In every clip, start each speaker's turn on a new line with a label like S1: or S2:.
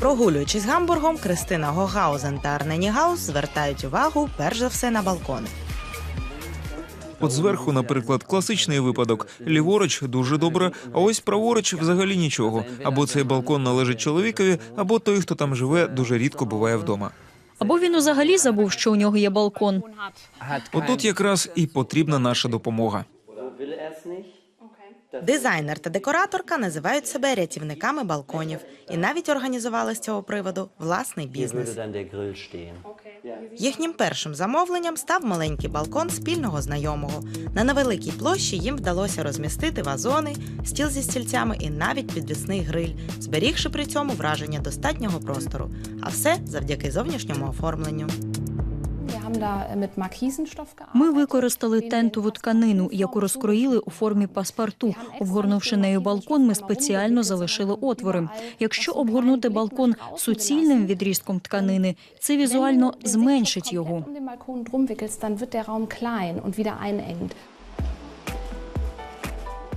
S1: Прогулюючись Гамбургом, Кристина Гогаузен та Арне Нігаус звертають увагу перш за все на балкони.
S2: От зверху, наприклад, класичний випадок: ліворуч дуже добре, а ось праворуч взагалі нічого. Або цей балкон належить чоловікові, або той, хто там живе, дуже рідко буває вдома.
S3: Або він взагалі забув, що у нього є балкон.
S2: Отут якраз і потрібна наша допомога.
S1: Дизайнер та декораторка називають себе рятівниками балконів і навіть організували з цього приводу власний бізнес. Їхнім першим замовленням став маленький балкон спільного знайомого. На невеликій площі їм вдалося розмістити вазони, стіл зі стільцями і навіть підвісний гриль, зберігши при цьому враження достатнього простору. А все завдяки зовнішньому оформленню.
S3: Ми використали тентову тканину, яку розкроїли у формі паспорту. Обгорнувши нею балкон, ми спеціально залишили отвори. Якщо обгорнути балкон суцільним відрізком тканини, це візуально зменшить його.
S4: Um.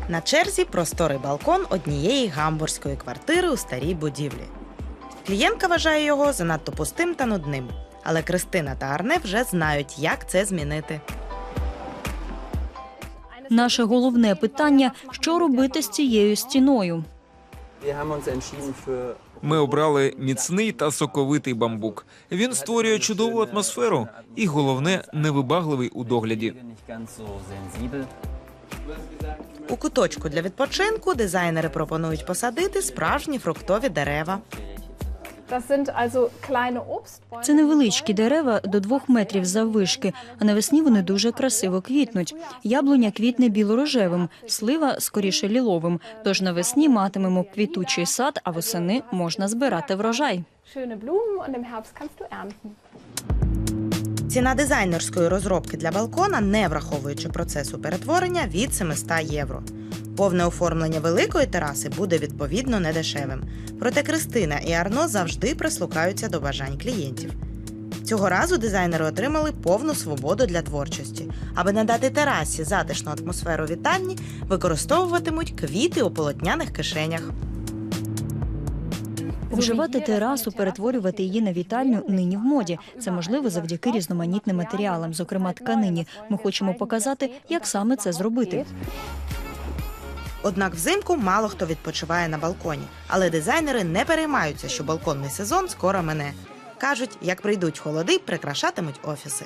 S1: На черзі просторий балкон однієї гамбурзької квартири у старій будівлі. Клієнтка вважає його занадто пустим та нудним. Але Кристина та Арне вже знають, як це змінити.
S3: Наше головне питання: що робити з цією стіною?
S2: Ми обрали міцний та соковитий бамбук. Він створює чудову атмосферу і, головне, невибагливий у догляді.
S1: У куточку для відпочинку дизайнери пропонують посадити справжні фруктові дерева.
S3: Це невеличкі дерева до двох метрів заввишки, а навесні вони дуже красиво квітнуть. Яблуня квітне білорожевим, слива скоріше ліловим. Тож навесні матимемо квітучий сад, а восени можна збирати врожай.
S1: Ціна дизайнерської розробки для балкона, не враховуючи процесу перетворення, від 700 євро. Повне оформлення великої тераси буде відповідно недешевим. Проте Кристина і Арно завжди прислухаються до бажань клієнтів. Цього разу дизайнери отримали повну свободу для творчості. Аби надати терасі затишну атмосферу вітальні, використовуватимуть квіти у полотняних кишенях.
S3: Вживати терасу, перетворювати її на вітальню нині в моді. Це можливо завдяки різноманітним матеріалам, зокрема тканині. Ми хочемо показати, як саме це зробити.
S1: Однак взимку мало хто відпочиває на балконі, але дизайнери не переймаються, що балконний сезон скоро мине. Кажуть, як прийдуть холоди, прикрашатимуть офіси.